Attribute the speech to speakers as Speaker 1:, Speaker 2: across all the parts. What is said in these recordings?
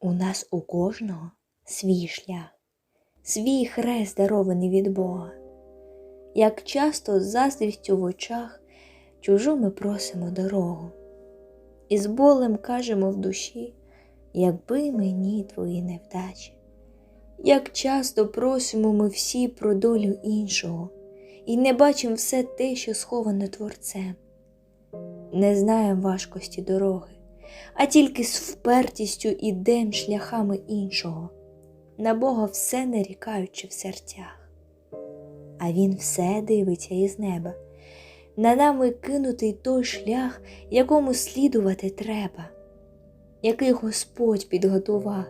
Speaker 1: У нас у кожного свій шлях, свій хрест дарований від Бога. Як часто з заздрістю в очах чужу ми просимо дорогу, і з болем кажемо в душі, якби мені твої невдачі. Як часто просимо ми всі про долю іншого, і не бачимо все те, що сховано творцем. Не знаємо важкості дороги, а тільки з впертістю ідем шляхами іншого, на Бога все нарікаючи в серцях. А Він все дивиться із неба, на нами кинутий той шлях, якому слідувати треба, який Господь підготував.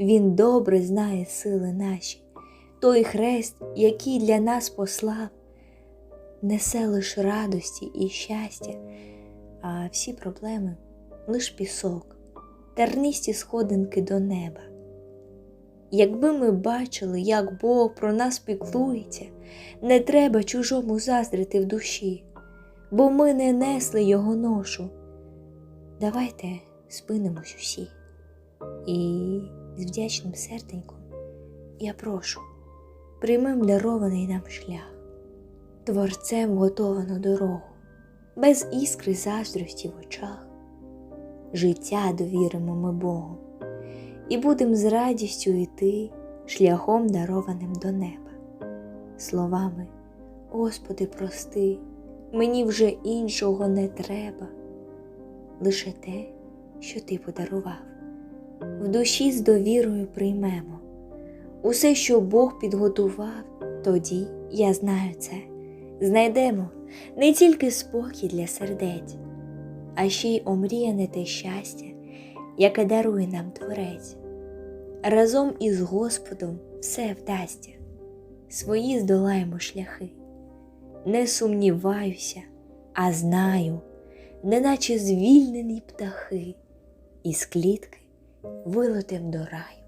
Speaker 1: Він добре знає сили наші, той хрест, який для нас послав, несе лиш радості і щастя, а всі проблеми лиш пісок, тернисті сходинки до неба. Якби ми бачили, як Бог про нас піклується, не треба чужому заздрити в душі, бо ми не несли його ношу. Давайте спинимось усі. І з вдячним серденьком я прошу, приймем дарований нам шлях, творцем готовану дорогу, без іскри заздрості в очах. Життя довіримо ми Богу, і будем з радістю йти шляхом дарованим до неба. Словами, Господи, прости, мені вже іншого не треба, лише те, що Ти подарував в душі з довірою приймемо. Усе, що Бог підготував, тоді, я знаю це, знайдемо не тільки спокій для сердець, а ще й омріяне те щастя, яке дарує нам Творець. Разом із Господом все вдасться, свої здолаємо шляхи. Не сумніваюся, а знаю, неначе звільнені птахи із клітки вилетим до раю.